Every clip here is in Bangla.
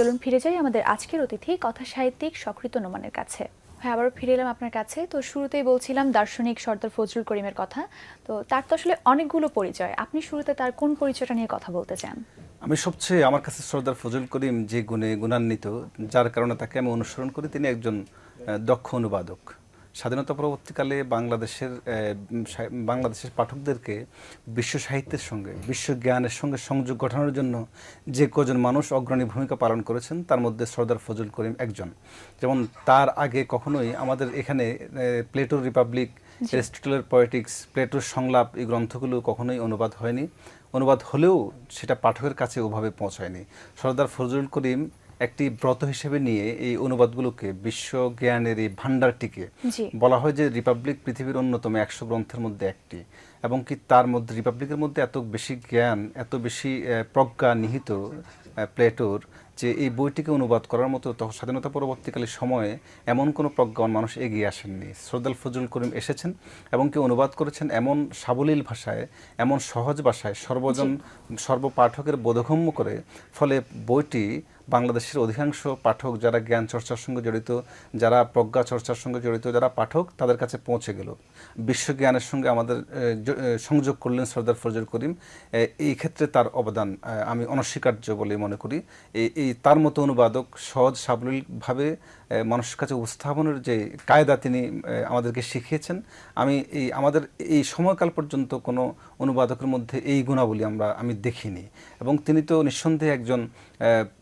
চলুন ফিরে যাই আমাদের আজকের অতিথি কথা সাহিত্যিক সকৃত নোমানের কাছে। হ্যাঁ আবারও ফিরে এলাম আপনার কাছে। তো শুরুতেই বলছিলাম দার্শনিক সর্দার ফজলুল করিমের কথা। তো তার তো আসলে অনেকগুলো পরিচয়। আপনি শুরুতে তার কোন পরিচয়টা নিয়ে কথা বলতে চান? আমি সবচেয়ে আমার কাছে সর্দার ফজল করিম যে গুণে গুণান্বিত, যার কারণে তাকে আমি অনুসরণ করি, তিনি একজন দক্ষ অনুবাদক। স্বাধীনতা পরবর্তীকালে বাংলাদেশের বাংলাদেশের পাঠকদেরকে বিশ্ব সাহিত্যের সঙ্গে বিশ্ব জ্ঞানের সঙ্গে সংযোগ গঠনের জন্য যে কজন মানুষ অগ্রণী ভূমিকা পালন করেছেন তার মধ্যে সর্দার ফজল করিম একজন। যেমন তার আগে কখনোই আমাদের এখানে প্লেটোর রিপাবলিক এরিস্টটলের পয়েটিক্স প্লেটোর সংলাপ এই গ্রন্থগুলো কখনোই অনুবাদ হয়নি। অনুবাদ হলেও সেটা পাঠকের কাছে ওভাবে পৌঁছায়নি। সর্দার ফজলুল করিম একটি ব্রত হিসেবে নিয়ে এই অনুবাদগুলোকে বিশ্ব জ্ঞানের এই ভাণ্ডারটিকে জি। বলা হয় যে রিপাবলিক পৃথিবীর অন্যতম একশো গ্রন্থের মধ্যে একটি। এবং কি তার মধ্যে রিপাবলিকের মধ্যে এত বেশি জ্ঞান এত বেশি প্রজ্ঞা নিহিত প্লেটোর যে এই বইটিকে অনুবাদ করার মতো তখন স্বাধীনতা পরবর্তীকালে সময়ে এমন কোনো প্রজ্ঞান মানুষ এগিয়ে আসেননি। শ্রদ্ধাল ফজল করিম এসেছেন এবং কি অনুবাদ করেছেন এমন সাবলীল ভাষায় এমন সহজ ভাষায় সর্বজন সর্বপাঠকের বোধগম্য করে ফলে বইটি বাংলাদেশের অধিকাংশ পাঠক যারা জ্ঞান চর্চার সঙ্গে জড়িত, যারা প্রজ্ঞা চর্চার সঙ্গে জড়িত, যারা পাঠক, তাদের কাছে পৌঁছে গেল। বিশ্বজ্ঞানের সঙ্গে আমাদের সংযোগ করলেন সর্দার ফজল করিম। এই ক্ষেত্রে তার অবদান আমি অনস্বীকার্য বলে মনে করি। এই তার মতো অনুবাদক সহজ সাবলীলভাবে মানুষের কাছে উপস্থাপনের যে কায়দা তিনি আমাদেরকে শিখিয়েছেন। আমি এই আমাদের এই সময়কাল পর্যন্ত কোনো অনুবাদকের মধ্যে এই গুণাবলী আমরা আমি দেখিনি। এবং তিনি তো নিঃসন্দেহে একজন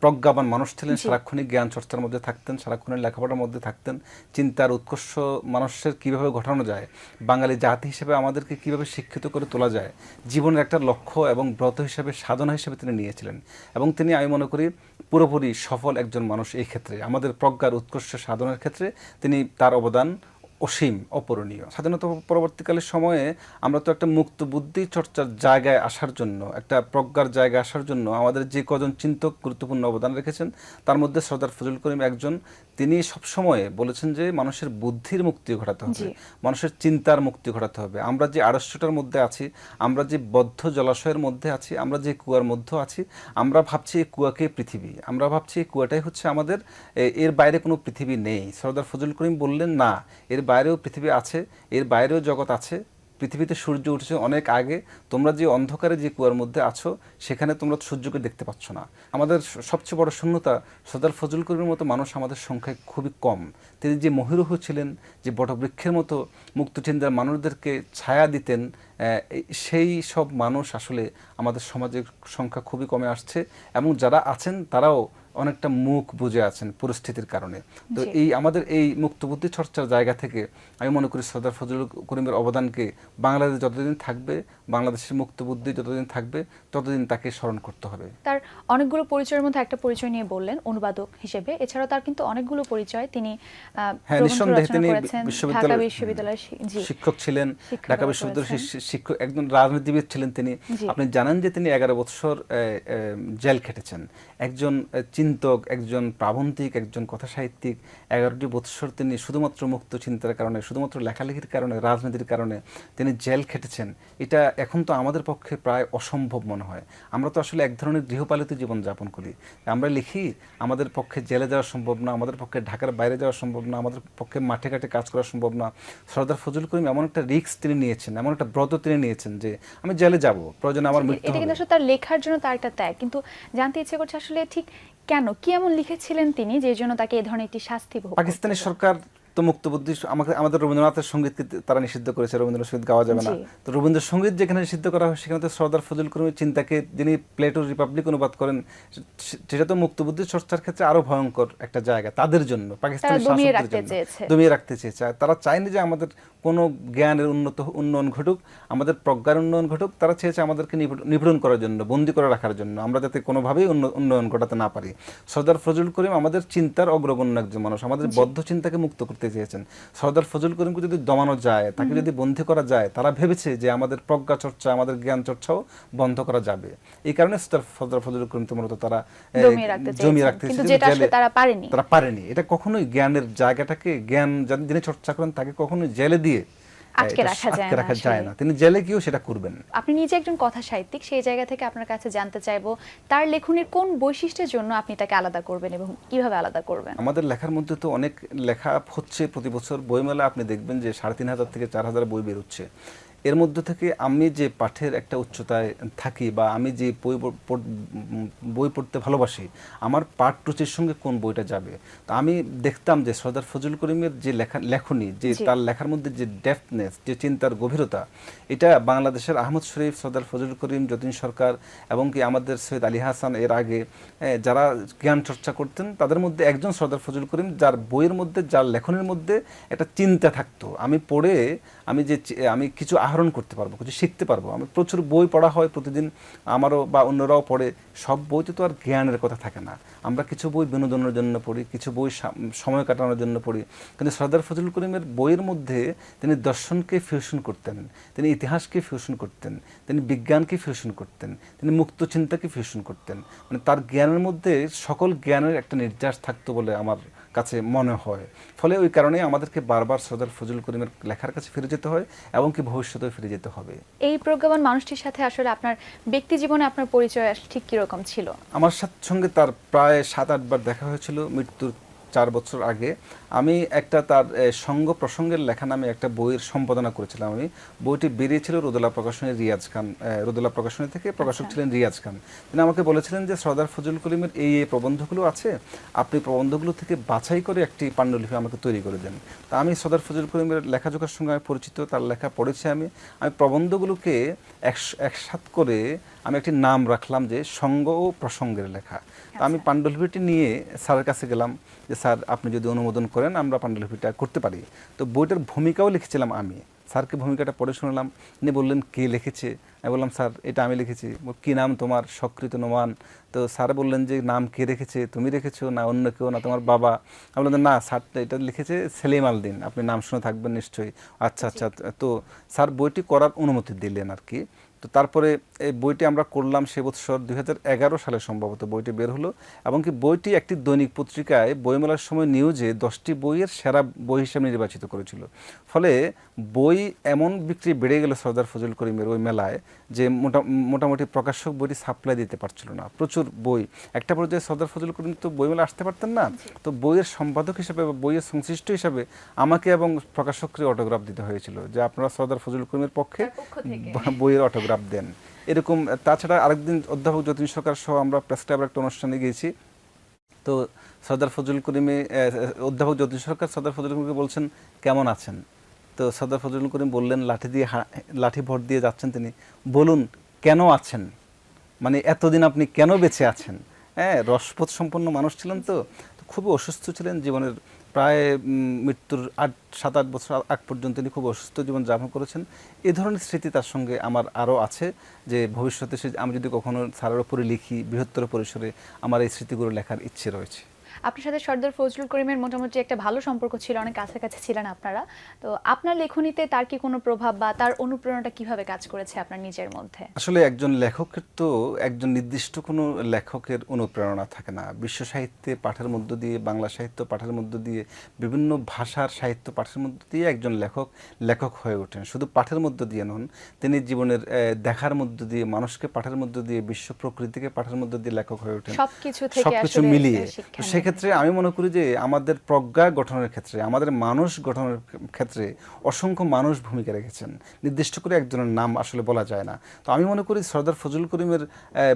প্রজ্ঞাবান মানুষ ছিলেন। সারাক্ষণিক জ্ঞান চর্চার মধ্যে থাকতেন সারাক্ষণের লেখাপড়ার মধ্যে থাকতেন। চিন্তার উৎকর্ষ মানুষের কীভাবে ঘটানো যায় বাঙালি জাতি হিসেবে আমাদেরকে কীভাবে শিক্ষিত করে তোলা যায় জীবনের একটা লক্ষ্য এবং ব্রত হিসেবে সাধনা হিসেবে তিনি নিয়েছিলেন। এবং তিনি আমি মনে করি পুরোপুরি সফল একজন মানুষ এই ক্ষেত্রে। আমাদের প্রজ্ঞার উৎকর্ষ সাধনের ক্ষেত্রে তিনি তার অবদান অসীম, অপূরণীয়। স্বাধীনতা পরবর্তীকালের সময়ে আমরা তো একটা মুক্ত বুদ্ধি চর্চার জায়গায় আসার জন্য, একটা প্রজ্ঞার জায়গায় আসার জন্য আমাদের যে কজন চিন্তক গুরুত্বপূর্ণ অবদান রেখেছেন, তার মধ্যে সর্দার ফজল করিম একজন তিনি সবসময় বলেছেন যে মানুষের বুদ্ধির মুক্তি ঘটাতে হবে মানুষের চিন্তার মুক্তি ঘটাতে হবে। আমরা যে আড়স্যটার মধ্যে আছি আমরা যে বদ্ধ জলাশয়ের মধ্যে আছি আমরা যে কুয়ার মধ্যে আছি আমরা ভাবছি এই কুয়াকে পৃথিবী। আমরা ভাবছি এই কুয়াটাই হচ্ছে আমাদের এর বাইরে কোনো পৃথিবী নেই। সর্দার ফজল করিম বললেন না এর বাইরেও পৃথিবী আছে এর বাইরেও জগৎ আছে পৃথিবীতে সূর্য উঠেছে অনেক আগে। তোমরা যে অন্ধকারে যে কুয়ার মধ্যে আছো, সেখানে তোমরা সূর্যকে দেখতে পাচ্ছ না। আমাদের সবচেয়ে বড় শূন্যতা সর্দার ফজল করিমের মতো মানুষ আমাদের সংখ্যায় খুবই কম। তিনি যে মহিরুহ ছিলেন, যে বটবৃক্ষের মতো মুক্তচিন্তার মানুষদেরকে ছায়া দিতেন সেই সব মানুষ আসলে আমাদের সমাজের সংখ্যা খুবই কমে আসছে। এবং যারা আছেন, তারাও অনেকটা মুখ বুঝে আছেন পরিস্থিতির কারণে। তো এই আমাদের এই মুক্তবুদ্ধি চর্চার জায়গা থেকে আমি মনে করি সরদার ফজলুল করিমের অবদানকে বাংলাদেশ যতদিন থাকবে বাংলাদেশের মুক্তবুদ্ধি যতদিন থাকবে ততদিন তাকে স্মরণ করতে হবে। তার অনেকগুলো পরিচয়ের মধ্যে একটা পরিচয় নিয়ে বললেন অনুবাদক হিসেবে। এছাড়াও তার কিন্তু অনেকগুলো পরিচয় তিনি হ্যাঁ নিঃসন্দেহে তিনি বিশ্ববিদ্যালয়ের শিক্ষক ছিলেন ঢাকা বিশ্ববিদ্যালয়ের শিক্ষক একজন রাজনীতিবিদ ছিলেন তিনি। আপনি জানেন যে তিনি এগারো বছর জেল খেটেছেন। একজন চিন্তক একজন প্রাবন্ধিক একজন কথা সাহিত্যিক এগারোটি বৎসর তিনি শুধুমাত্র মুক্ত চিন্তার কারণে শুধুমাত্র লেখালেখির কারণে রাজনীতির কারণে তিনি জেল খেটেছেন। এটা এখন তো আমাদের পক্ষে প্রায় অসম্ভব মনে হয়। আমরা তো আসলে এক ধরনের গৃহপালিত জীবন যাপন করি। আমরা লিখি আমাদের পক্ষে জেলে যাওয়া সম্ভব না আমাদের পক্ষে ঢাকার বাইরে যাওয়া সম্ভব না আমাদের পক্ষে মাঠে ঘাটে কাজ করা সম্ভব না। সর্দার ফজল করিম এমন একটা রিস্ক তিনি নিয়েছেন এমন একটা ব্রত তিনি নিয়েছেন যে আমি জেলে যাব প্রয়োজন আমার মৃত্যু এটা কিন্তু আসলে তার লেখার জন্য তার একটা ত্যাগ। কিন্তু জানতে ইচ্ছে করছে আসলে ঠিক কেন? কি এমন লিখেছিলেন তিনি যে জন্য তাকে এই ধরনের একটি শাস্তি ভোগ করতে পাকিস্তানি সরকার তো মুক্তবুদ্ধি আমাকে আমাদের রবীন্দ্রনাথের সঙ্গীতকে তারা নিষিদ্ধ করেছে রবীন্দ্র সংগীত গাওয়া যাবে না। তো রবীন্দ্র সংগীত যেখানে নিষিদ্ধ করা হয় সেখানে তো সর্দার ফজল করিমের চিন্তাকে যিনি প্লেটোর রিপাবলিক অনুবাদ করেন সেটা তো মুক্তবুদ্ধি চর্চার ক্ষেত্রে আরও ভয়ঙ্কর একটা জায়গা তাদের জন্য পাকিস্তানের শাসকদের জন্য। দমিয়ে রাখতে চেয়েছে। তারা চায়নি যে আমাদের কোনো জ্ঞানের উন্নত উন্নয়ন ঘটুক আমাদের প্রজ্ঞার উন্নয়ন ঘটুক তারা চেয়েছে আমাদেরকে নিপীড়- নিপীড়ন করার জন্য বন্দি করে রাখার জন্য আমরা যাতে কোনোভাবেই উন্ন- উন্নয়ন ঘটাতে না পারি। সর্দার ফজল করিম আমাদের চিন্তার অগ্রগণ্য একজন মানুষ আমাদের বদ্ধ চিন্তাকে মুক্ত করতে চেয়েছেন। সর্দার ফজল করিমকে যদি দমানো যায় তাকে যদি বন্ধ করা যায় তারা ভেবেছে যে আমাদের প্রজ্ঞা চর্চা আমাদের জ্ঞান চর্চাও বন্ধ করা যাবে। এই কারণে সর্দার ফজল ফজল তো মূলত তারা জমিয়ে। রাখতে কিন্তু যেটা তারা পারেনি। তারা পারেনি। এটা কখনোই জ্ঞানের জায়গাটাকে জ্ঞান যিনি চর্চা করেন তাকে কখনোই জেলে দিয়ে আটকে রাখা যায় না রাখা যায় না। তিনি জেলে গিয়েও সেটা করবেন। আপনি নিজে একজন কথা সাহিত্যিক সেই জায়গা থেকে আপনার কাছে জানতে চাইব তার লেখনের কোন বৈশিষ্ট্যের জন্য আপনি তাকে আলাদা করবেন এবং কীভাবে আলাদা করবেন? আমাদের লেখার মধ্যে তো অনেক লেখা হচ্ছে প্রতি বছর বইমেলা আপনি দেখবেন যে সাড়ে তিন হাজার থেকে চার হাজার বই বেরোচ্ছে। এর মধ্যে থেকে আমি যে পাঠের একটা উচ্চতায় থাকি বা আমি যে বই বই পড়তে ভালোবাসি আমার পাঠ রুচির সঙ্গে কোন বইটা যাবে? তো আমি দেখতাম যে সর্দার ফজল করিমের যে লেখা লেখনী যে তার লেখার মধ্যে যে ডেপথনেস যে চিন্তার গভীরতা এটা বাংলাদেশের আহমদ শরীফ সর্দার ফজল করিম যতীন সরকার এবং কি আমাদের সৈয়দ আলী হাসান এর আগে যারা জ্ঞান চর্চা করতেন তাদের মধ্যে একজন সর্দার ফজল করিম যার বইয়ের মধ্যে যার লেখনের মধ্যে একটা চিন্তা থাকতো। আমি পড়ে আমি যে আমি কিছু আহরণ করতে পারব, কিছু শিখতে পারব। আমি প্রচুর বই পড়া হয় প্রতিদিন, আমারও বা অন্যরাও পড়ে। সব বইতে তো আর জ্ঞানের কথা থাকে না। আমরা কিছু বই বিনোদনের জন্য পড়ি, কিছু বই সময় কাটানোর জন্য পড়ি। কিন্তু সর্দার ফজল করিমের বইয়ের মধ্যে তিনি দর্শনকে ফিউশন করতেন, তিনি ইতিহাসকে ফিউশন করতেন, তিনি বিজ্ঞানকে ফিউশন করতেন, তিনি মুক্ত চিন্তাকে ফিউশন করতেন। মানে তার জ্ঞানের মধ্যে সকল জ্ঞানের একটা নির্যাস থাকতো বলে আমার কাছে মনে হয়। ফলে ওই কারণে আমাদেরকে বারবার সর্দার ফজল করিমের লেখার কাছে ফিরে যেতে হয় এবং কি ভবিষ্যতেও ফিরে যেতে হবে। এই প্রজ্ঞাবান মানুষটির সাথে আসলে আপনার ব্যক্তি জীবনে আপনার পরিচয় ঠিক কীরকম ছিল? আমার সাথে সঙ্গে তার প্রায় সাত আটবার দেখা হয়েছিল মৃত্যুর চার বছর আগে। আমি একটা তার সঙ্গ প্রসঙ্গের লেখা নামে একটা বইয়ের সম্পাদনা করেছিলাম আমি। বইটি বেরিয়েছিল রোদলা প্রকাশনী রিয়াজ খান রোদলা প্রকাশনী থেকে প্রকাশক আচ্ছা। ছিলেন রিয়াজ খান। তিনি আমাকে বলেছিলেন যে সর্দার ফজল কলিমের এই এই প্রবন্ধগুলো আছে আপনি প্রবন্ধগুলো থেকে বাছাই করে একটি পাণ্ডুলিপি আমাকে তৈরি করে দেন। তা আমি সর্দার ফজল করিমের লেখাজোখার সঙ্গে আমি পরিচিত তার লেখা পড়েছি আমি। আমি প্রবন্ধগুলোকে একস- একসাথ করে আমি একটি নাম রাখলাম যে সঙ্গ ও প্রসঙ্গের লেখা। তা আমি আচ্ছা। পাণ্ডুলিপিটি নিয়ে স্যারের কাছে গেলাম যে স্যার আপনি যদি অনুমোদন করেন, আমরা পাণ্ডুলিপিটা করতে পারি। তো বইটার ভূমিকাও লিখেছিলাম আমি। স্যারকে ভূমিকাটা পড়ে শুনলাম। তিনি বললেন, কে লিখেছে? আমি বললাম, স্যার, এটা আমি লিখেছি। কী নাম তোমার? সক্রিত নোমান তো স্যার বললেন যে, নাম কে রেখেছে? তুমি রেখেছো না অন্য কেউ না তোমার বাবা? আমি বললাম, না, স্যার, এটা লিখেছে সেলিম আলদিন। আপনি নাম শুনে থাকবেন নিশ্চয়ই। আচ্ছা আচ্ছা। তো স্যার বইটি করার অনুমতি দিলেন আর কি। তো তারপরে এই বইটি আমরা করলাম সে বছর দুই হাজার এগারো সালে সম্ভবত বইটি বের হলো এবং কি বইটি একটি দৈনিক পত্রিকায় বইমেলার সময় নিউজে দশটি বইয়ের সেরা বই হিসেবে নির্বাচিত করেছিল। ফলে বই এমন বিক্রি বেড়ে গেল সর্দার ফজল করিমের ওই মেলায় যে মোটা মোটামুটি প্রকাশক বইটি সাপ্লাই দিতে পারছিল না। প্রচুর বই। একটা পর্যায়ে সর্দার ফজল করিম তো বইমেলা আসতে পারতেন না? তো বইয়ের সম্পাদক হিসাবে বা বইয়ের সংশ্লিষ্ট হিসাবে আমাকে এবং প্রকাশককে অটোগ্রাফ দিতে হয়েছিল যে আপনারা সর্দার ফজল করিমের পক্ষে বইয়ের অটোগ্রাফ দেন। এরকম, তাছাড়া আরেকদিন অধ্যাপক যতীন সরকার সহ আমরা প্রেস ক্লাবের একটা অনুষ্ঠানে গিয়েছি। তো সর্দার ফজল করিমে অধ্যাপক যতীন সরকার সর্দার ফজল করিমকে বলছেন, কেমন আছেন? তো সর্দার ফজল করিম বললেন, লাঠি দিয়ে লাঠি ভর দিয়ে যাচ্ছেন তিনি। বলুন, কেন আছেন? মানে এতদিন আপনি কেন বেঁচে আছেন? হ্যাঁ রসপথ সম্পন্ন মানুষ ছিলেন তো খুবই অসুস্থ ছিলেন, জীবনের প্রায় মৃত্যুর আট, সাত, আট বছর আগ পর্যন্ত তিনি খুব অসুস্থ জীবন যাপন করেছেন। এ ধরনের স্মৃতি তার সঙ্গে আমার আরও আছে যে ভবিষ্যতে সে, আমি যদি কখনো সারের উপরে লিখি, বৃহত্তর পরিসরে আমার এই স্মৃতিগুলো লেখার ইচ্ছে রয়েছে। আপনার সাথে সর্দার ফজলুল করিমের মোটামুটি একটা ভালো সম্পর্ক ছিল অনেক কাছাকাছি ছিলেন আপনারা। তো আপনার লেখনীতে তার কি কোনো প্রভাব বা তার অনুপ্রেরণাটা কীভাবে কাজ করেছে আপনার নিজের মধ্যে? আসলে একজন লেখকের তো একজন নির্দিষ্ট কোনো লেখকের অনুপ্রেরণা থাকে না। বিশ্ব সাহিত্যে পাঠের মধ্য দিয়ে বাংলা সাহিত্য পাঠের মধ্য দিয়ে বিভিন্ন ভাষার সাহিত্য পাঠের মধ্য দিয়ে একজন লেখক লেখক হয়ে ওঠেন। শুধু পাঠের মধ্য দিয়ে নন তিনি জীবনের দেখার মধ্য দিয়ে মানুষকে পাঠের মধ্য দিয়ে বিশ্ব প্রকৃতিকে পাঠের মধ্য দিয়ে লেখক হয়ে ওঠেন। সবকিছু মিলিয়ে। নেন। সেক্ষেত্রে আমি মনে করি যে আমাদের প্রজ্ঞা গঠনের ক্ষেত্রে, আমাদের মানুষ গঠনের ক্ষেত্রে অসংখ্য মানুষ ভূমিকা রেখেছেন। নির্দিষ্ট করে একজনের নাম আসলে বলা যায় না। তো আমি মনে করি সর্দার ফজল করিমের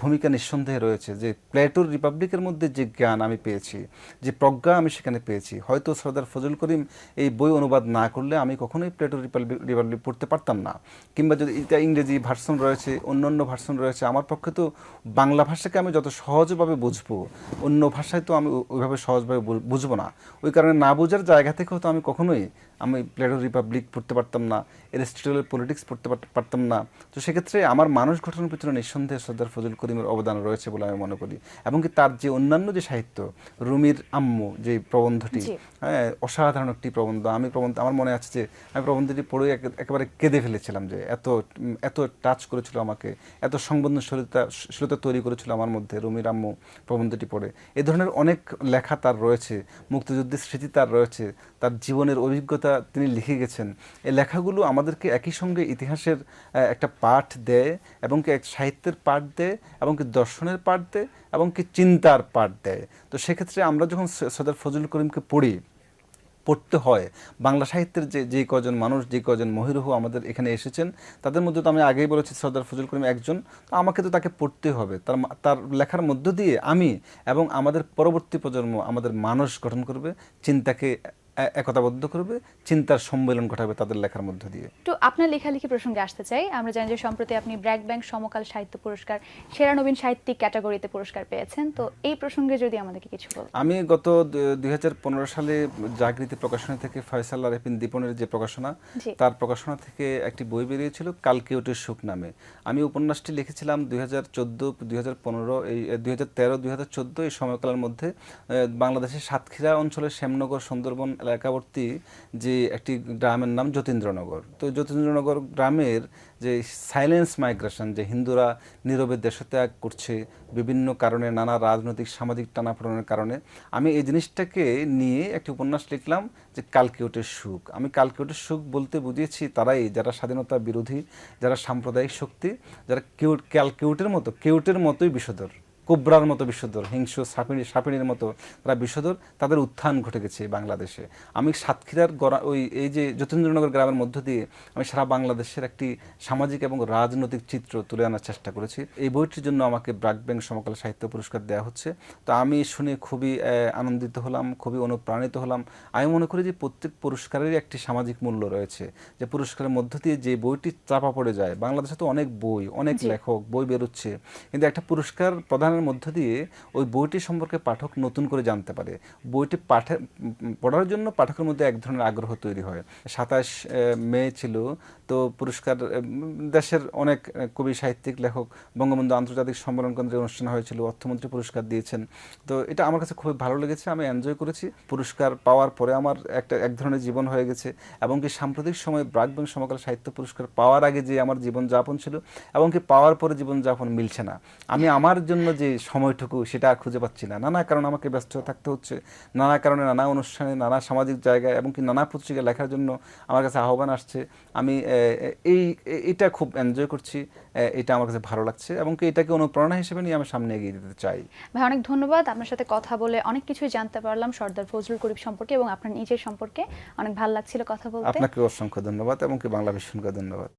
ভূমিকা নিঃসন্দেহে রয়েছে যে প্লেটোর রিপাবলিকের মধ্যে যে জ্ঞান আমি পেয়েছি, যে প্রজ্ঞা আমি সেখানে পেয়েছি, হয়তো সর্দার ফজল করিম এই বই অনুবাদ না করলে আমি কখনোই প্লেটোর রিপাবলিক রিপাবলিক পড়তে পারতাম না। কিংবা যদি এটা ইংরেজি ভার্সন রয়েছে অন্য অন্য ভার্সন রয়েছে, আমার পক্ষে তো বাংলা ভাষাকে আমি যত সহজভাবে বুঝব, অন্য ভাষায় তো আমি ওইভাবে সহজভাবে বুঝব না। ওই কারণে না বোঝার জায়গা থেকে হয়তো আমি কখনোই আমি প্লেটো রিপাবলিক পড়তে পারতাম না এরিস্টটলের পলিটিক্স পড়তে পার- পারতাম না। তো সেক্ষেত্রে আমার মানুষ গঠনের পিছনে নিঃসন্দেহে সর্দার ফজল করিমের অবদান রয়েছে বলে আমি মনে করি। এবং কি তার যে অন্যান্য যে সাহিত্য রুমির আম্মু যে প্রবন্ধটি হ্যাঁ অসাধারণ একটি প্রবন্ধ। আমি প্রবন্ধ আমার মনে আছে যে আমি প্রবন্ধটি পড়ে একে- একেবারে কেঁদে ফেলেছিলাম যে এত এত টাচ করেছিল আমাকে এত সংবেদনশীলতা শীলতা তৈরি করেছিল আমার মধ্যে রুমির আম্মু প্রবন্ধটি পড়ে। এ ধরনের অনেক লেখা তার রয়েছে মুক্তিযুদ্ধের স্মৃতি তার রয়েছে তার জীবনের অভিজ্ঞতা তিনি লিখে গেছেন। এই লেখাগুলো আমাদেরকে একই সঙ্গে ইতিহাসের একটা পাঠ দেয় এবং কি এক সাহিত্যের পাঠ দেয় এবং কি দর্শনের পাঠ দেয় এবং কি চিন্তার পাঠ দেয়। তো সেক্ষেত্রে আমরা যখন স- সর্দার ফজলুল করিমকে পড়ি, পড়তে হয়, বাংলা সাহিত্যের যে যে কজন মানুষ, যে কজন মহিরুহ আমাদের এখানে এসেছেন, তাদের মধ্যে তো আমি আগেই বলেছি সর্দার ফজল করিম একজন, তো আমাকে তো তাকে পড়তে হবে। তার তার লেখার মধ্য দিয়ে আমি এবং আমাদের পরবর্তী প্রজন্ম আমাদের মানুষ গঠন করবে, চিন্তাকে একতাবদ্ধ করবে চিন্তার সম্মেলন ঘটাবে তাদের লেখার মধ্য দিয়ে। তো আপনার লেখালেখি প্রসঙ্গে আসতে চাই। আমরা জানি যে সম্প্রতি আপনি ব্র্যাক ব্যাংক সমকাল সাহিত্য পুরস্কার সেরা নবীন সাহিত্যিক ক্যাটাগরিতে পুরস্কার পেয়েছেন। তো এই প্রসঙ্গে যদি আমাদেরকে কিছু বল আমি গত দু হাজার পনেরো সালে জাগৃতি প্রকাশনা থেকে ফয়সাল আরেফিন দীপনের যে প্রকাশনা তার প্রকাশনা থেকে একটি বই বেরিয়েছিল কালকে ওটের সুখ নামে। আমি উপন্যাসটি লিখেছিলাম দুই হাজার চোদ্দ দুই হাজার পনেরো এই দুই হাজার তেরো দুই হাজার চোদ্দ এই সময়কালের মধ্যে বাংলাদেশের সাতক্ষীরা অঞ্চলের শ্যামনগর সুন্দরবন এলাকাবর্তী যে একটি গ্রামের নাম যতীন্দ্রনগর। তো যতীন্দ্রনগর গ্রামের যে সাইলেন্স মাইগ্রেশন যে হিন্দুরা নীরবে দেশত্যাগ করছে, বিভিন্ন কারণে নানা রাজনৈতিক, সামাজিক টানাপোড়েনের কারণে, আমি এই জিনিসটাকে নিয়ে একটি উপন্যাস লিখলাম যে কালকিউটের সুখ। আমি কালকিউটের সুখ বলতে বুঝিয়েছি তারাই, যারা স্বাধীনতা বিরোধী, যারা সাম্প্রদায়িক শক্তি, যারা কেউট ক্যালকেউটের মতো, কেউটের মতোই বিষধর। কোবরার মতো বিষধর হিংস্র সাপিনী সাপিনীর মতো তারা বিষধর তাদের উত্থান ঘটে গেছে বাংলাদেশে। আমি সাতক্ষীরার গড়া ওই এই যে যতীন্দ্রনগর গ্রামের মধ্য দিয়ে আমি সারা বাংলাদেশের একটি সামাজিক এবং রাজনৈতিক চিত্র তুলে আনার চেষ্টা করেছি। এই বইটির জন্য আমাকে ব্রাক ব্যাংক সমকাল সাহিত্য পুরস্কার দেওয়া হচ্ছে। তো আমি শুনে খুবই আনন্দিত হলাম খুবই অনুপ্রাণিত হলাম। আমি মনে করি যে প্রত্যেক পুরস্কারেরই একটি সামাজিক মূল্য রয়েছে। যে পুরস্কারের মধ্য দিয়ে যে বইটি চাপা পড়ে যায় বাংলাদেশে তো অনেক বই অনেক লেখক বই বেরোচ্ছে। কিন্তু একটা পুরস্কার প্রদানের মধ্য দিয়ে ওই বইটি সম্পর্কে পাঠক নতুন করে জানতে পারে। বইটি পাঠে, পড়ার জন্য পাঠকের মধ্যে এক ধরনের আগ্রহ তৈরি হয়। সাতাশ মে ছিল, তো পুরস্কার দেশের অনেক কবি, সাহিত্যিক, লেখক, বঙ্গবন্ধু আন্তর্জাতিক সম্মেলন কেন্দ্রে অনুষ্ঠান হয়েছিল, অর্থমন্ত্রী পুরস্কার দিয়েছেন। তো এটা আমার কাছে খুবই ভালো লেগেছে, আমি এনজয় করেছি। পুরস্কার পাওয়ার পরে আমার একটা, এক ধরনের জীবন হয়ে গেছে, এবং কি সাম্প্রতিক সময়ে ব্রাক সমকাল সাহিত্য পুরস্কার পাওয়ার আগে যে আমার জীবনযাপন ছিল, এবং কি পাওয়ার পরে জীবনযাপন মিলছে না। আমি আমার জন্য যে সময়টুকু সেটা খুঁজে পাচ্ছি না। নানা কারণে আমাকে ব্যস্ত থাকতে হচ্ছে নানা কারণে নানা অনুষ্ঠানে নানা সামাজিক জায়গায় এবং কি নানা পত্রিকায় লেখার জন্য আমার কাছে আহ্বান আসছে। আমি এই এটা খুব এনজয় করছি এটা আমার কাছে ভালো লাগছে এবং কি এটাকে অনুপ্রেরণা হিসেবে নিয়ে আমি সামনে এগিয়ে দিতে চাই। ভাই অনেক ধন্যবাদ। আপনার সাথে কথা বলে অনেক কিছুই জানতে পারলাম সর্দার ফজলুল করিম সম্পর্কে এবং আপনার নিজের সম্পর্কে। অনেক ভালো লাগছিল কথা বলতে। আপনাকে অসংখ্য ধন্যবাদ এবং কি বাংলা ভীষণকে ধন্যবাদ।